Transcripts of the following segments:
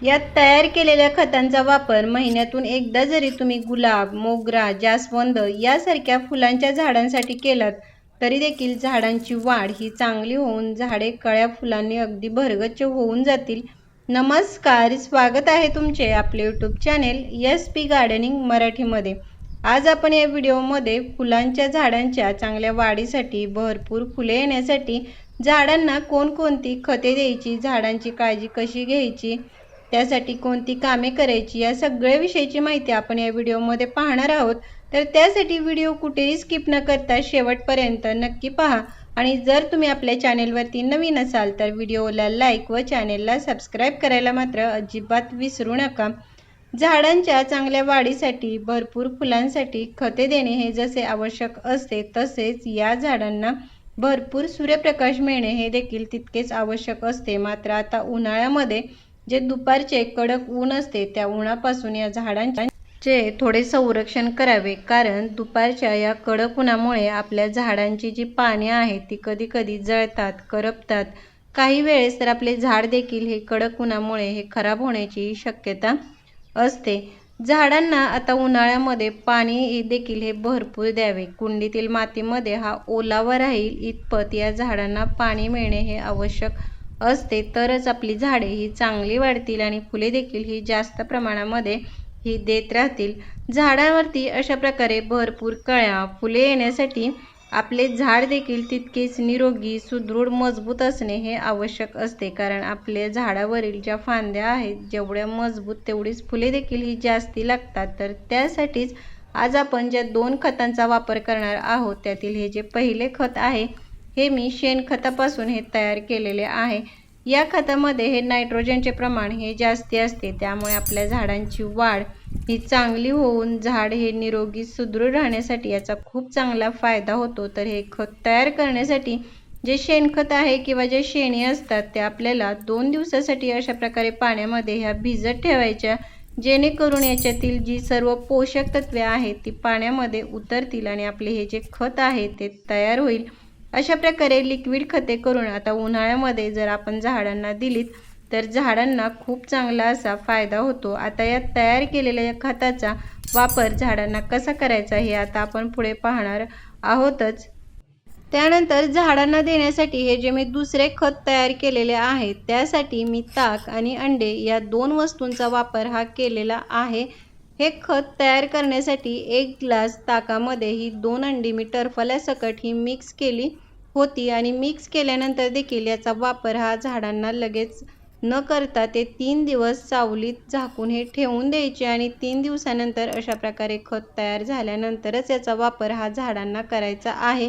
यात तयार केलेल्या खतांचा वापर महिन्यातून एकदा जरी तुम्ही गुलाब मोगरा जास्वंद यासारख्या फुलांच्या झाडांसाठी केलात तरी देखील झाडांची वाढ ही चांगली होऊन झाडे कळ्या फुलांनी अगदी भरगच्च होऊन जातील. नमस्कार स्वागत आहे तुमचे आपले YouTube channel S P gardening मराठीमध्ये. आज आपण या व्हिडिओमध्ये फुलांच्या झाडांच्या चांगल्या वाढीसाठी भरपूर फुले येण्यासाठी झाडांना कोणकोणती खते द्यायची झाडांची काळजी कशी घ्यायची त्यासाठी कोणती कामे करायची या सगळ्या विषयीची माहिती आपण या व्हिडिओमध्ये पाहणार आहोत. तर त्यासाठी व्हिडिओ कुठेही स्किप न करता शेवटपर्यंत नक्की पहा. आणि जर तुम्ही आपल्या चॅनेलवरती नवीन असाल तर व्हिडिओला लाईक व चॅनेलला सबस्क्राईब करायला मात्र अजिबात विसरू नका. झाडांच्या चांगल्या वाढीसाठी भरपूर फुलांसाठी खते देणे हे जसे आवश्यक असते तसेच या झाडांना भरपूर सूर्यप्रकाश मिळणे हे देखील तितकेच आवश्यक असते. मात्र आता उन्हाळ्यामध्ये जे दुपारचे कडक ऊन असते त्या उन्हापासून या झाडांचे थोडे संरक्षण करावे. कारण दुपारच्या या कडक उन्हामुळे आपल्या झाडांची जी पाने आहेत ती कधी कधी जळतात करपतात. काही वेळेस तर आपले झाड देखील हे कडक उन्हामुळे हे खराब होण्याची शक्यता असते. झाडांना आता उन्हाळ्यामध्ये पाणी देखील हे भरपूर द्यावे. कुंडीतील मातीमध्ये हा ओलावा राहील इतपत या झाडांना पाणी मिळणे हे आवश्यक असते तरच आपली झाडे ही चांगली वाढतील आणि फुले देखील ही जास्त प्रमाणामध्ये ही देत राहतील. झाडावरती अशा प्रकारे भरपूर कळ्या फुले येण्यासाठी आपले झाड देखील तितकेच निरोगी सुदृढ मजबूत असणे हे आवश्यक असते. कारण आपल्या झाडावरील ज्या फांद्या आहेत जेवढ्या मजबूत तेवढीच फुले देखील ही जास्ती लागतात. तर त्यासाठीच आज आपण ज्या दोन खतांचा वापर करणार आहोत त्यातील हे जे पहिले खत आहे हे मी शेणखतापासून हे तयार केलेले आहे. या खतामध्ये हे नायट्रोजनचे प्रमाण हे जास्ती असते त्यामुळे आपल्या झाडांची वाढ ही चांगली होऊन झाड हे निरोगी सुदृढ राहण्यासाठी याचा खूप चांगला फायदा होतो. तर हे खत तयार करण्यासाठी जे शेणखत आहे किंवा जे शेणी असतात ते आपल्याला दोन दिवसासाठी अशा प्रकारे पाण्यामध्ये ह्या भिजत ठेवायच्या जेणेकरून याच्यातील जी सर्व पोषक तत्वे आहेत ती पाण्यामध्ये उतरतील आणि आपले हे जे खत आहे ते तयार होईल. अशा प्रकारे लिक्विड खते करून आता उन्हाळ्यामध्ये जर आपण झाडांना दिलीत तर झाडांना खूप चांगला असा फायदा होतो. आता या तयार केलेल्या खताचा वापर झाडांना कसा करायचा हे आता आपण पुढे पाहणार आहोतच. त्यानंतर झाडांना देण्यासाठी हे जे मी दुसरे खत तयार केलेले आहे त्यासाठी मी ताक आणि अंडे या दोन वस्तूंचा वापर हा केलेला आहे. हे खत तयार करण्यासाठी एक ग्लास ताकामध्ये ही दोन अंडी मी टरफल्यासकट ही मिक्स केली होती आणि मिक्स केल्यानंतर देखील याचा वापर हा झाडांना लगेच न करता ते तीन दिवस सावलीत झाकून हे ठेवून द्यायचे आणि तीन दिवसानंतर अशा प्रकारे खत तयार झाल्यानंतरच याचा वापर हा झाडांना करायचा आहे.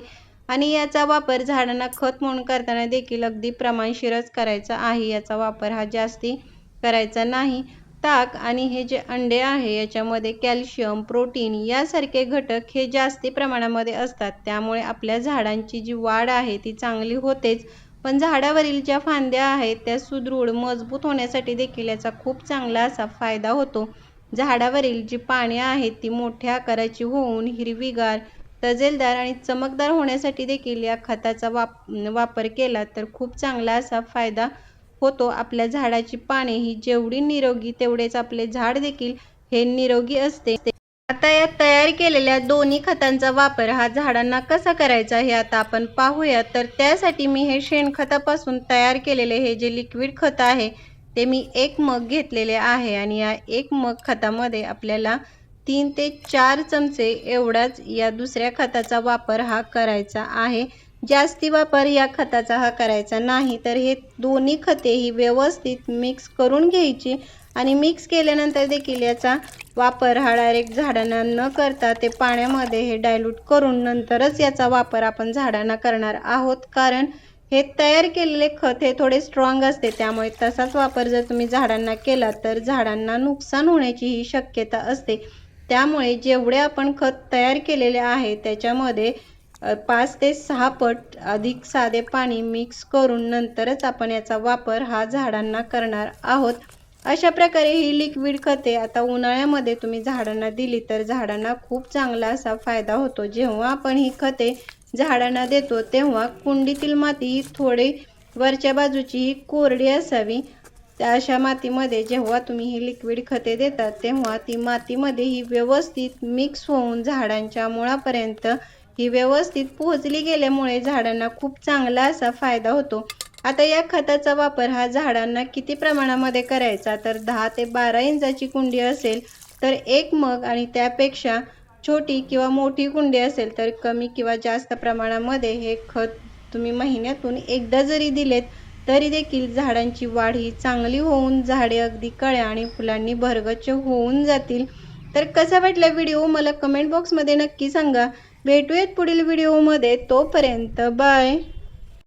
आणि याचा वापर झाडांना खत म्हणून करताना देखील अगदी प्रमाणशीरच करायचा आहे. याचा वापर हा जास्ती करायचा नाही. ताक आणि हे जे अंडे आहे याच्यामध्ये कॅल्शियम प्रोटीन यासारखे घटक हे जास्ती प्रमाणामध्ये असतात. त्यामुळे आपल्या झाडांची जी वाढ आहे ती चांगली होतेच. पण झाडावरील ज्या फांद्या आहेत त्या सुदृढ मजबूत होण्यासाठी देखील याचा खूप चांगला असा फायदा होतो. झाडावरील जी पाने आहेत ती मोठ्या आकाराची होऊन हिरवीगार तजेलदार आणि चमकदार होण्यासाठी देखील या खताचा वाप वापर केला तर खूप चांगला असा फायदा होतो. आपल्या झाडाची पाने ही जेवढी निरोगी तेवढेच आपले झाड देखील हे निरोगी असते. आता या तयार केलेल्या दोन्ही खतांचा वापर हा झाडांना कसा करायचा हे आता आपण पाहूया. तर त्यासाठी मी हे शेणखतापासून तयार केलेले हे जे लिक्विड खत आहे ते मी एक मग घेतलेले आहे आणि या एक मग खतामध्ये आपल्याला तीन ते चार चमचे एवढाच या दुसऱ्या खताचा वापर हा करायचा आहे. जास्ती वापर या खताचा हा करायचा नाही तर हे दोन्ही खते ही व्यवस्थित मिक्स करून घ्यायची आणि मिक्स केल्यानंतर देखील याचा वापर हा डायरेक्ट झाडांना न करता ते पाण्यामध्ये हे डायल्यूट करून नंतरच याचा वापर आपण झाडांना करणार आहोत. कारण हे तयार केलेले खत हे थोडे स्ट्रॉंग असते त्यामुळे तसाच वापर जर तुम्ही झाडांना केला तर झाडांना नुकसान होण्याची ही शक्यता असते. त्यामुळे जेवढे आपण खत तयार केलेले आहे त्याच्यामध्ये पाच ते सहा पट अधिक साधे पाणी मिक्स करून नंतरच आपण याचा वापर हा झाडांना करणार आहोत. अशा प्रकारे ही लिक्विड खते आता उन्हाळ्यामध्ये तुम्ही झाडांना दिली तर झाडांना खूप चांगला असा फायदा होतो. जेव्हा आपण ही खते झाडांना देतो तेव्हा कुंडीतील माती ही थोडी वरच्या बाजूची ही कोरडी असावी. त्या अशा मातीमध्ये जेव्हा तुम्ही ही लिक्विड खते देतात तेव्हा ती मातीमध्ये ही व्यवस्थित मिक्स होऊन झाडांच्या मुळापर्यंत ही व्यवस्थित पोहोचली गेल्यामुळे झाडांना खूप चांगला असा फायदा होतो. आता या खताचा वापर हा झाडांना किती प्रमाणामध्ये करायचा? तर दहा ते बारा इंचाची कुंडी असेल तर एक मग आणि त्यापेक्षा छोटी किंवा मोठी कुंडी असेल तर कमी किंवा जास्त प्रमाणामध्ये हे खत तुम्ही महिन्यातून एकदा जरी दिलेत तरी देखील झाडांची वाढ ही चांगली होऊन झाडे अगदी कळ्या आणि फुलांनी भरगच्च होऊन जातील. तर कसा वाटला व्हिडिओ? मला कमेंट बॉक्समध्ये नक्की सांगा. भेटूयात पुढील व्हिडिओमध्ये तोपर्यंत बाय.